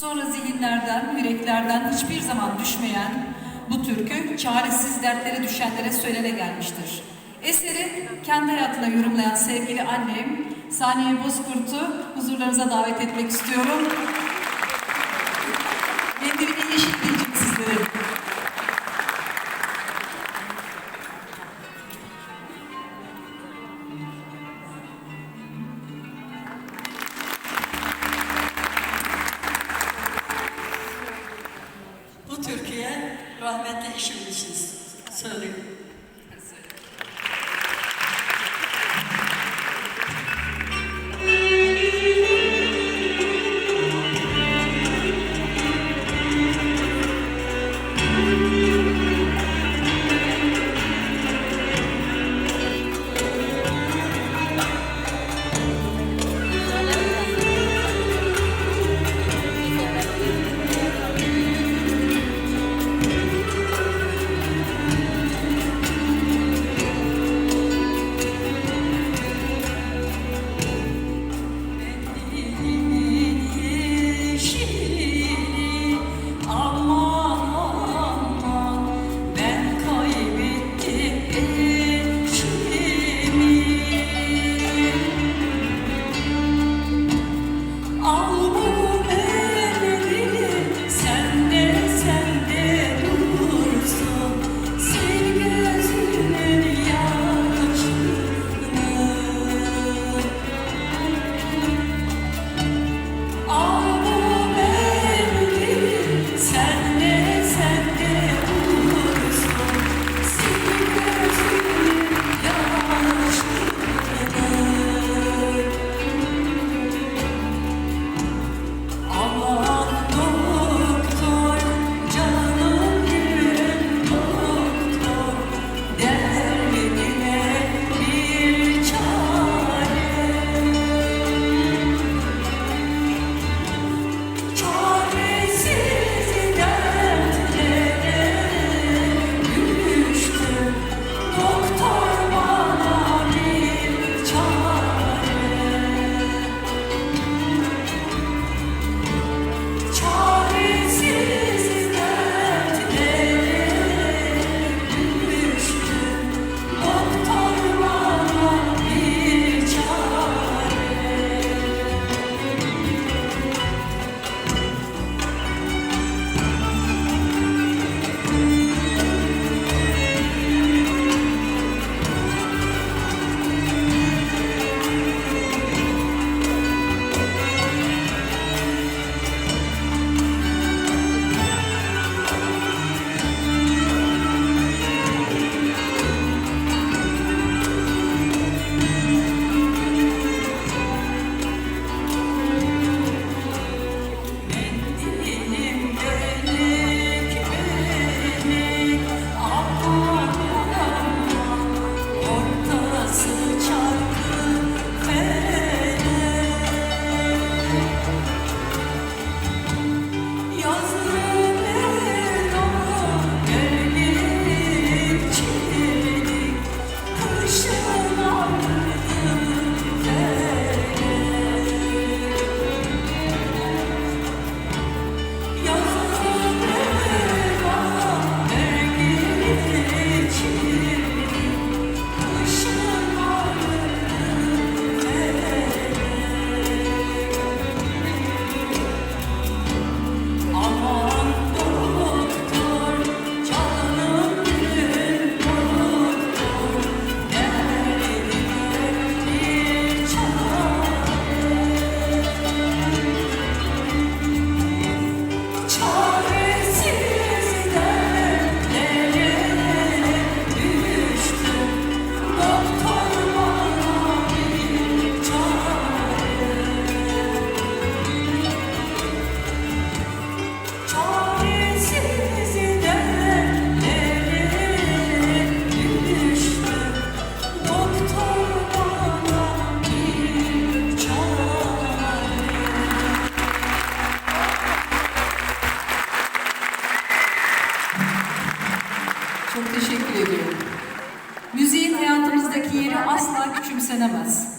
Sonra zihinlerden, yüreklerden hiçbir zaman düşmeyen bu türkü çaresiz dertlere düşenlere söylene gelmiştir. Eseri kendi hayatına yorumlayan sevgili annem Saniye Bozkurt'u huzurlarınıza davet etmek istiyorum. Mendilimin yeşil diyecek sizlere. Çok teşekkür ediyorum. Müziğin hayatımızdaki yeri asla küçümsenemez.